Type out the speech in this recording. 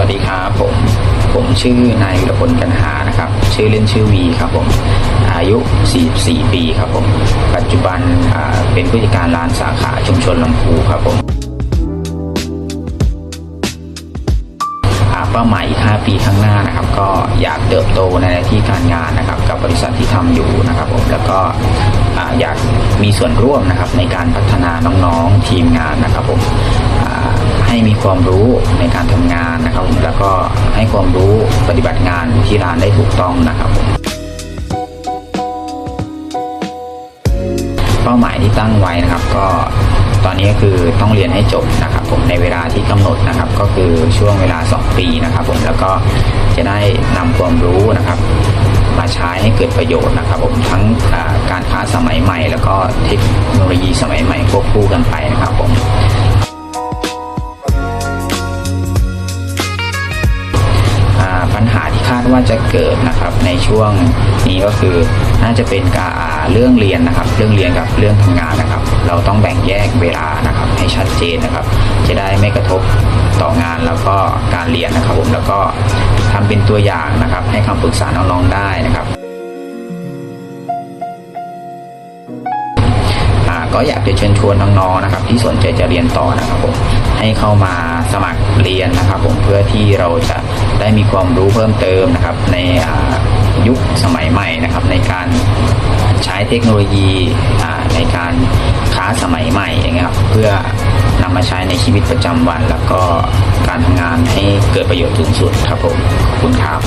วัสดีครับผม ผมชื่อนายวิรพลกันหานะครับ ชื่อเล่นชื่อวีครับผม อายุ 44 ปีครับผม ปัจจุบันเป็นผู้จัดการร้านสาขาชุมชนลำพูครับผมเป้าหมายอีก 5 ปีข้างหน้านะครับ ก็อยากเติบโตในที่การงานนะครับ กับบริษัทที่ทำอยู่นะครับผมแล้วก็อยากมีส่วนร่วมนะครับในการพัฒนาน้องๆทีมงานนะครับผม ให้มีความรู้ในการทำงานนะครับผมแล้วก็ให้ความรู้ปฏิบัติงานที่ร้านได้ถูกต้องนะครับผมเป้าหมายที่ตั้งไว้นะครับก็ตอนนี้ก็คือต้องเรียนให้จบนะครับ ผมในเวลาที่กำหนดนะครับ ก็คือช่วงเวลา 2 ปีนะครับ ผมแล้วก็จะได้นำความรู้นะครับ มาใช้ให้เกิดประโยชน์นะครับ ผมทั้งการค้าสมัยใหม่ แล้วก็เทคโนโลยีสมัยใหม่ควบคู่กันไปนะครับผม ปัญหาที่คาดว่าจะเกิดนะครับ ในช่วงนี้ก็คือน่าจะเป็นการเรื่องเรียนนะครับ เรื่องเรียนกับเรื่องทำงานนะครับ เราต้องแบ่งแยกเวลานะครับให้ชัดเจนนะครับ จะได้ไม่กระทบต่องานแล้วก็การเรียนนะครับผมแล้วก็ทำเป็นตัวอย่างนะครับ ให้คำปรึกษาน้องๆได้นะครับก็อยากจะเชิญชวนน้องๆนะครับ ที่สนใจจะเรียนต่อนะครับผมให้เข้ามาสมัครเรียนนะครับผมเพื่อที่เราจะ ได้มีความรู้เพิ่มเติมนะครับในยุคสมัยใหม่นะครับ ในการใช้เทคโนโลยีในการค้าสมัยใหม่อย่างเงี้ยครับเพื่อนำมาใช้ในชีวิตประจำวัน แล้วก็การทำงานให้เกิดประโยชน์สูงสุดครับผมขอบคุณครับ